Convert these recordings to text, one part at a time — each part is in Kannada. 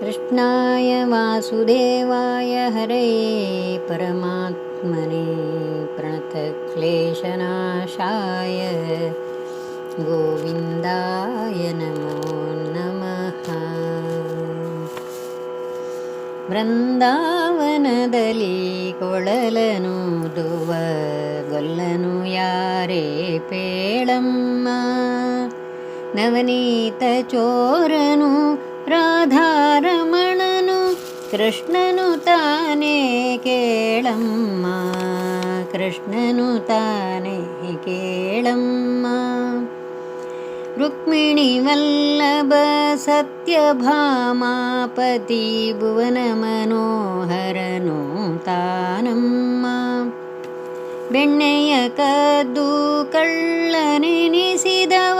कृष्णाय वासुदेवाय हरे परमात्मने प्रणतक्लेशनाशाय गोविन्दाय नमो नमः ವೃಂದಾವನದಲ್ಲಿ ಕೊಳಲನು ದುವ ಗೊಲ್ಲನು ಯಾರೇ ಪೇಳಮ್ಮ ನವನೀತ ಚೋರನು ರಾಧಾರಮಣನು ಕೃಷ್ಣನು ತಾನೇ ಕೇಳಮ್ಮ. ಕೃಷ್ಣನು ತಾನೇ ಕೇಳಮ್ಮ. ರುಕ್ಮಿಣಿ ವಲ್ಲಭ ಸತ್ಯಭಾಮಾಪತಿ ಭುವನ ಮನೋಹರನು ತಾನಮ್ಮ. ಬೆಣ್ಣೆಯ ಕದ್ದು ಕಳ್ಳನೆನಿಸಿದವ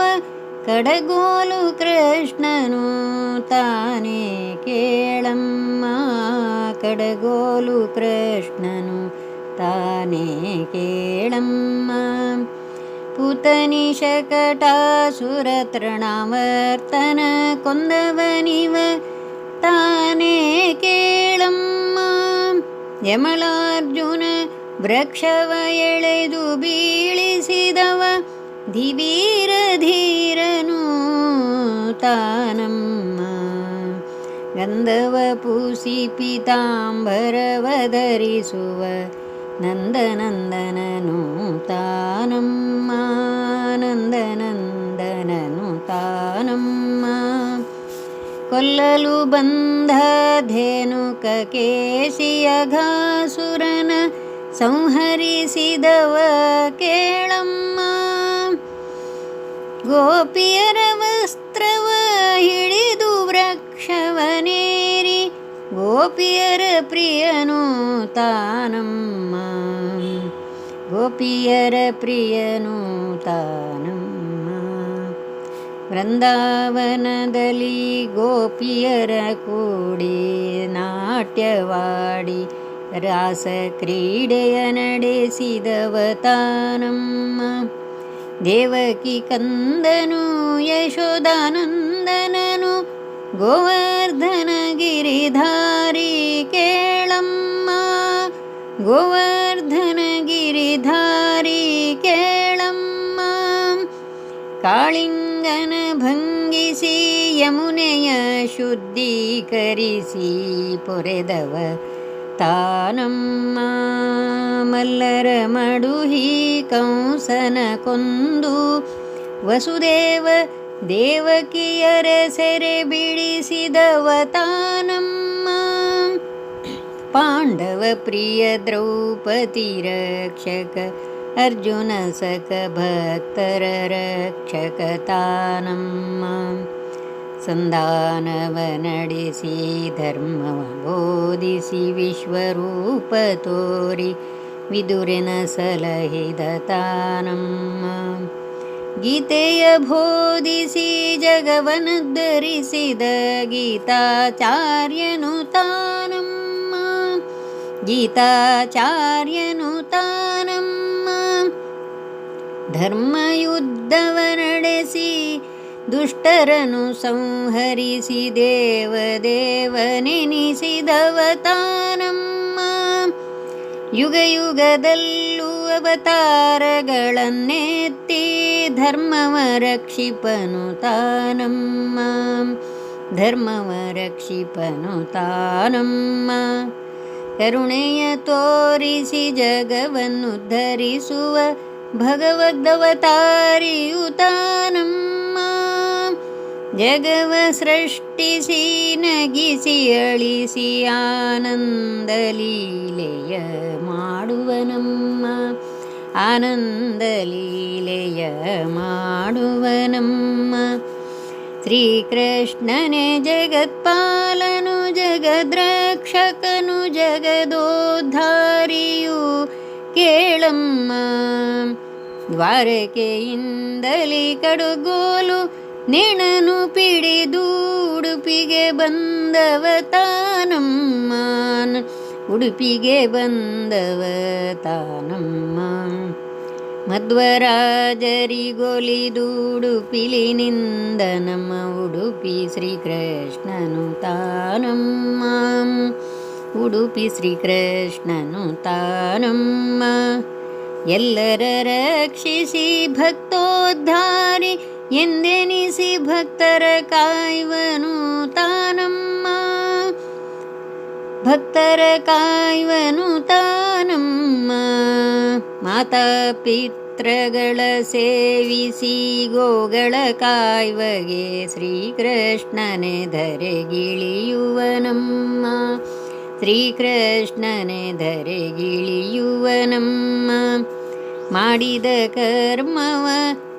ಕಡಗೋಲು ಕೃಷ್ಣನು ತಾನೇ ಕೇಳಮ್ಮ. ಕಡಗೋಲು ಕೃಷ್ಣನು ತಾನೇ ಕೇಳಮ್ಮ ಪುತನಿ ಶಕಟಾಸುರ ತೃಣಾವರ್ತನ ಕೊಂದವನಿವ ತಾನೇ ಕೇಳಮ್ಮ ಯಮಳಾರ್ಜುನ ವೃಕ್ಷವ ಎಳೆದು ಬೀಳಿಸಿದವ ಧಿವೀರ ಧೀರನು ತಾನಮ್ಮ ಗಂಧವ ಪೂಸಿ ಪೀತಾಂಬರವ ಧರಿಸುವ ನಂದನಂದನನು ತಾನಮ್ಮ ನಂದನಂದನನು ತಾನಮ್ಮ ಕೊಲ್ಲಲು ಬಂಧ ಧೇನುಕ ಕೇಸಿಯ ಘಾಸುರನ ಸಂಹರಿಸಿದವ ಕೇಳಮ್ಮ ಗೋಪಿಯರ ವಸ್ತ್ರವ ಹಿಡಿದು ವೃಕ್ಷವನೇರಿ ಗೋಪಿಯರ ಪ್ರಿಯನು ತಾನಮ್ಮ. ಗೋಪಿಯರ ಪ್ರಿಯನು ತಾನಮ್ಮ. ವೃಂದಾವನದಲ್ಲಿ ಗೋಪಿಯರ ಕೂಡಿ ನಾಟ್ಯವಾಡಿ ರಾಸ ಕ್ರೀಡೆಯ ನಡೆಸಿದವ ತಾನಮ್ಮ. ದೇವಕಿ ಕಂದನು ಯಶೋದಾನಂದನನು ಗೋವರ್ಧನ ಗಿರಿಧಾರಿ ಕೇಳಮ್ಮ. ಗೋವರ್ಧನ ಗಿರಿಧಾರಿ ಕೇಳಮ್ಮ. ಕಾಳಿಂಗನ ಭಂಗಿಸಿ, ಯಮುನೆಯ ಶುದ್ಧೀಕರಿಸಿ ಪೊರೆದವ ತಾನಮ್ಮ. ಮಲ್ಲರ ಮಡುಹಿ ಕಂಸನ ಕೊಂದು, ವಸುದೇವ देवकियरसेरे बिडिसि दवतानं पाण्डवप्रियद्रौपदी रक्षक अर्जुनसखभक्तरक्षकतानं सन्धानव नडसि धर्मव बोधिसि विश्वरूपतोरि विदुरेन सलहिदतानं ಗೀತೆಯ ಬೋಧಿಸಿ ಜಗವನುದ್ಧರಿಸಿದ ಗೀತಾಚಾರ್ಯನು ತಾನಮ್ಮ ಗೀತಾಚಾರ್ಯನು ತಾನಮ್ಮ ಧರ್ಮಯುದ್ಧವ ನಡೆಸಿ ದುಷ್ಟರನು ಸಂಹರಿಸಿ ದೇವದೇವನೆನಿಸಿದವ ತಾನಮ್ಮ ಯುಗ ಯುಗದಲ್ಲೂ ಅವತಾರಗಳನ್ನೆತ್ತಿ ಧರ್ಮವ ರಕ್ಷಿಪನು ತಾನಮ್ಮ ಧರ್ಮವ ರಕ್ಷಿಪನು ತಾನಮ್ಮ ಕರುಣೆಯ ತೋರಿಸಿ ಜಗವನ್ನು ಧರಿಸುವ ಭಗವದ್ದವತಾರಿಯು ತಾನಮ್ಮ ಜಗವ ಸೃಷ್ಟಿಸಿ ನಗಿಸಿ ಅಳಿಸಿ ಆನಂದ ಲೀಲೆಯ ಮಾಡುವನಮ್ಮ ಆನಂದ ಲೀಲೆಯ ಮಾಡುವನಮ್ಮ ಶ್ರೀಕೃಷ್ಣನೇ ಜಗತ್ಪಾಲನು, ಜಗದ್ರಕ್ಷಕನು, ಜಗದೋದ್ಧಾರಿಯು ಕೇಳಮ್ಮ. ದ್ವಾರಕೆಯಿಂದಲೇ ಕಡುಗೋಲು ನೆಣನು ಪಿಡಿದು ಉಡುಪಿಗೆ ಬಂದವ ತಾನಮ್ಮ ಉಡುಪಿಗೆ ಬಂದವ ತಾನಮ್ಮ. ಮಧ್ವರಾಜರಿಗೊಲಿದುಡುಪಿಲಿನಿಂದ ನಮ್ಮ ಉಡುಪಿ ಶ್ರೀಕೃಷ್ಣನು ತಾನಮ್ಮ. ಉಡುಪಿ ಶ್ರೀಕೃಷ್ಣನು ತಾನಮ್ಮ. ಎಲ್ಲರ ರಕ್ಷಿಸಿ ಭಕ್ತೋದ್ಧಾರಿ ಎಂದೆನಿಸಿ ಭಕ್ತರ ಕಾಯ್ವನು ತಾನಮ್ಮ. ಭಕ್ತರ ಕಾಯ್ವನು ತಾನಮ್ಮ. ಮಾತಾ ಪಿತ್ರಗಳ ಸೇವಿಸಿ ಗೋಗಳ ಕಾಯ್ವಗೆ ಶ್ರೀಕೃಷ್ಣನೆ ಧರೆಗಿಳಿಯುವನಮ್ಮ ಶ್ರೀಕೃಷ್ಣನೆ ಧರೆಗಿಳಿಯುವನಮ್ಮ ಮಾಡಿದ ಕರ್ಮವ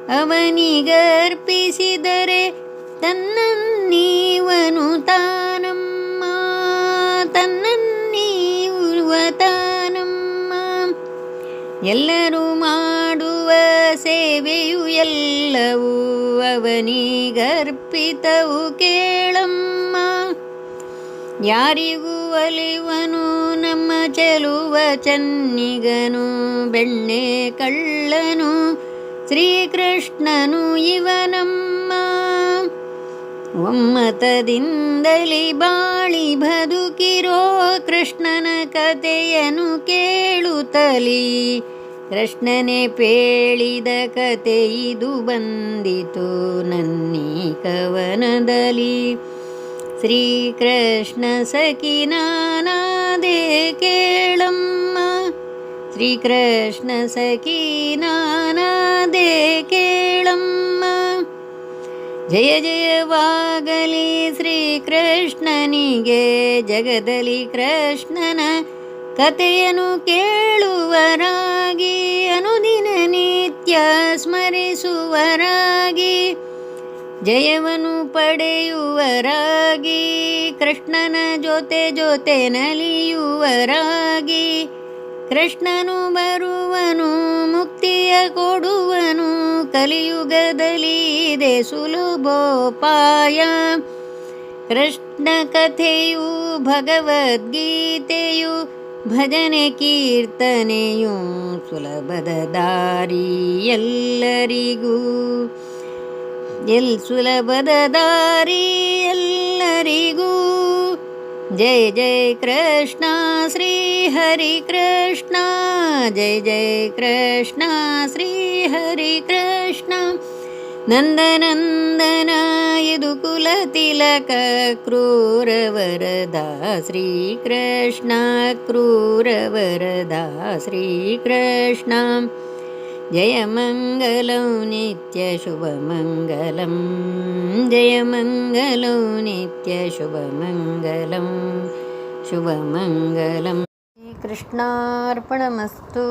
ಅವನಿಗರ್ಪಿಸಿದರೆ ತನ್ನನ್ನೀವನು ತಾನಮ್ಮ, ತನ್ನನ್ನೀವ ತಾನಮ್ಮ. ಎಲ್ಲರೂ ಮಾಡುವ ಸೇವೆಯು ಎಲ್ಲವೂ ಅವನಿಗರ್ಪಿತವು ಕೇಳಮ್ಮ. ಯಾರಿಗೂ ಒಲಿವನು ನಮ್ಮ ಚೆಲುವ ಚನ್ನಿಗನು, ಬೆಣ್ಣೆ ಕಳ್ಳನು ಶ್ರೀಕೃಷ್ಣನು ಇವನಮ್ಮ ಒಮ್ಮತದಿಂದಲಿ ಬಾಳಿ ಬದುಕಿರೋ ಕೃಷ್ಣನ ಕಥೆಯನ್ನು ಕೇಳುತ್ತಲಿ ಕೃಷ್ಣನೇ ಪೇಳಿದ ಕತೆ ಇದು ಬಂದಿತು ನನ್ನೀ ಕವನದಲ್ಲಿ ಶ್ರೀಕೃಷ್ಣ ಸಖಿನಾನಾದೆ ಕೇಳಮ್ಮ ಶ್ರೀಕೃಷ್ಣ ದೇ ಕೇಳಮ್ಮ. ಜಯ ಜಯವಾಗಲಿ ಶ್ರೀಕೃಷ್ಣನಿಗೆ, ಜಗದಲ್ಲಿ ಕೃಷ್ಣನ ಕಥೆಯನ್ನು ಕೇಳುವರಾಗಿ, ಅನುದಿನ ನಿತ್ಯ ಸ್ಮರಿಸುವರಾಗಿ, ಜಯವನ್ನು ಪಡೆಯುವರಾಗಿ, ಕೃಷ್ಣನ ಜೊತೆ ಜೊತೆ ನಲಿಯುವರಾಗಿ ಕೃಷ್ಣನು ಬರುವನು, ಮುಕ್ತಿಯ ಕೊಡುವನು, ಕಲಿಯುಗದಲ್ಲಿ ಇದೆ ಸುಲಭೋಪಾಯ. ಕೃಷ್ಣ ಕಥೆಯು, ಭಗವದ್ಗೀತೆಯು, ಭಜನೆ ಕೀರ್ತನೆಯು ಸುಲಭದ ದಾರಿ ಎಲ್ಲರಿಗೂ. ಎಲ್ ಸುಲಭದ ದಾರಿ ಎಲ್ಲರಿಗೂ. जय जय कृष्ण श्रीहरि कृष्णा। जय जय कृष्ण श्रीहरि कृष्ण। नन्दनन्दनाय दुकुलतिलक क्रूरवरदा श्रीकृष्ण क्रूरवरदा श्रीकृष्णा। जयमङ्गलौ नित्यशुभमङ्गलं जयमङ्गलौ नित्यशुभमङ्गलं शुभमङ्गलं श्रीकृष्णार्पणमस्तु।